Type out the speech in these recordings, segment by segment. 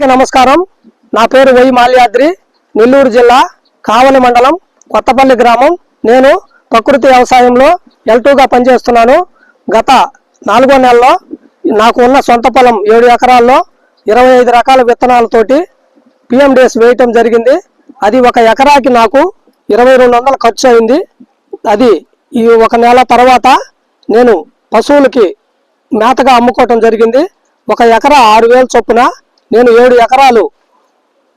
అందరికీ నమస్కారం. నా పేరు వై మాల్యాద్రి నెల్లూరు జిల్లా కావలి మండలం కొత్తపల్లి గ్రామం. నేను ప్రకృతి వ్యవసాయంలో ఎల్టూగా పనిచేస్తున్నాను. గత నాలుగో నెలలో నాకు ఉన్న సొంత పొలం ఏడు ఎకరాల్లో ఇరవై ఐదు రకాల విత్తనాలతోటి పిఎండిఎస్ వేయటం జరిగింది. అది ఒక ఎకరాకి నాకు ఇరవై రెండు వందలు ఖర్చు అయింది. అది ఈ ఒక నెల తర్వాత నేను పశువులకి మేతగా అమ్ముకోవటం జరిగింది. ఒక ఎకరా ఆరు వేలు చొప్పున నేను ఏడు ఎకరాలు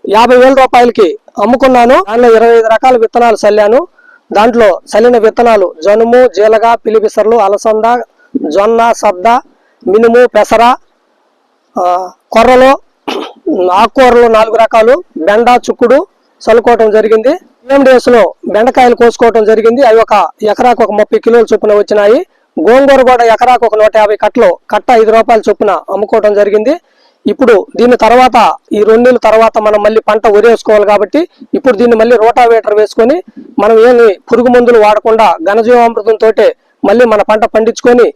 యాభై వేల రూపాయలకి అమ్ముకున్నాను. దానిలో ఇరవై ఐదు రకాల విత్తనాలు చల్లాను. దాంట్లో చల్లిన విత్తనాలు జనుము జీలగ పిలిపిసర్లు అలసంద జొన్న సద్ద మినుము పెసర కొర్రలు ఆకుకూరలు నాలుగు రకాలు బెండ చుక్కుడు చల్లుకోవటం జరిగింది. ఏం డేస్లో బెండకాయలు కోసుకోవటం జరిగింది. అవి ఒక ఎకరాకు ఒక ముప్పై కిలోల చొప్పున వచ్చినాయి. గోంగూర కూడా ఎకరాకు ఒక నూట యాభై కట్టలు కట్ట ఐదు రూపాయల చొప్పున అమ్ముకోవటం జరిగింది. ఇప్పుడు దీని తర్వాత ఈ రెండు నెలల తర్వాత మనం మళ్ళీ పంట ఉరేసుకోవాలి కాబట్టి ఇప్పుడు దీన్ని మళ్ళీ రోటావేటర్ వేసుకొని మనం ఏమి పురుగు మందులు వాడకుండా ఘనజీవామృతంతో మళ్ళీ మన పంట పండించుకొని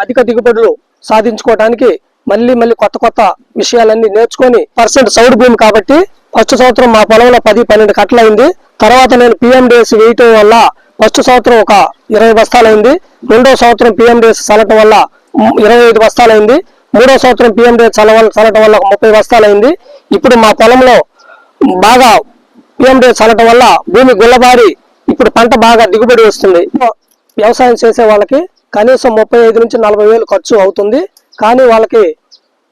అధిక దిగుబడులు సాధించుకోవడానికి మళ్ళీ మళ్ళీ కొత్త కొత్త విషయాలన్నీ నేర్చుకొని పర్సెంట్ సౌడు భూమి కాబట్టి ఫస్ట్ సంవత్సరం మా పొలంలో పది పన్నెండు కట్టలు అయింది. తర్వాత నేను పిఎండిఎస్ వేయటం వల్ల ఫస్ట్ సంవత్సరం ఒక ఇరవై బస్తాలైంది రెండో సంవత్సరం పిఎండిఎస్ చల్లటం వల్ల ఇరవై ఐదు బస్తాలైంది మూడో సంవత్సరం పిఎండిఎస్ చల్ల చల్లటం వల్ల ఒక ముప్పై బస్తాలైంది. ఇప్పుడు మా పొలంలో బాగా పిఎండిఎస్ చల్లటం వల్ల భూమి గుల్లబారి. ఇప్పుడు పంట బాగా దిగుబడి వస్తుంది. వ్యవసాయం చేసే వాళ్ళకి కనీసం ముప్పై ఐదు నుంచి నలభై వేలు ఖర్చు అవుతుంది. కానీ వాళ్ళకి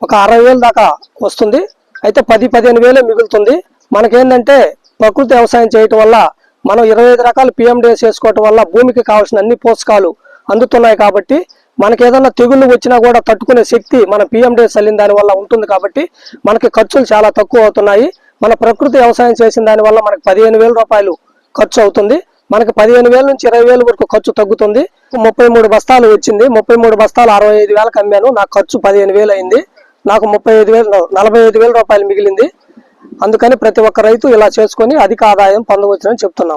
ఒక అరవై వేలు దాకా వస్తుంది. అయితే పది పదిహేను వేలే మిగులుతుంది. మనకేంటంటే ప్రకృతి వ్యవసాయం చేయటం వల్ల మనం ఇరవై ఐదు రకాల పిఎండిఎస్ చేసుకోవటం వల్ల భూమికి కావాల్సిన అన్ని పోషకాలు అందుతున్నాయి కాబట్టి మనకి ఏదైనా తెగుళ్ళు వచ్చినా కూడా తట్టుకునే శక్తి మన పిఎండే చల్లిన దాని వల్ల ఉంటుంది కాబట్టి మనకి ఖర్చులు చాలా తక్కువ అవుతున్నాయి. మన ప్రకృతి వ్యవసాయం చేసిన దాని వల్ల మనకి పదిహేను వేల రూపాయలు ఖర్చు అవుతుంది. మనకి పదిహేను వేల నుంచి ఇరవై వేల వరకు ఖర్చు తగ్గుతుంది. ముప్పై మూడు బస్తాలు వచ్చింది. ముప్పై మూడు బస్తాలు అరవై ఐదు వేలకు అమ్మాను. నాకు ఖర్చు పదిహేను వేలు అయింది. నాకు ముప్పై ఐదు వేలు నలభై ఐదు వేల రూపాయలు మిగిలింది. అందుకని ప్రతి ఒక్క రైతు ఇలా చేసుకొని అధిక ఆదాయం పొందవచ్చునని చెప్తున్నాం.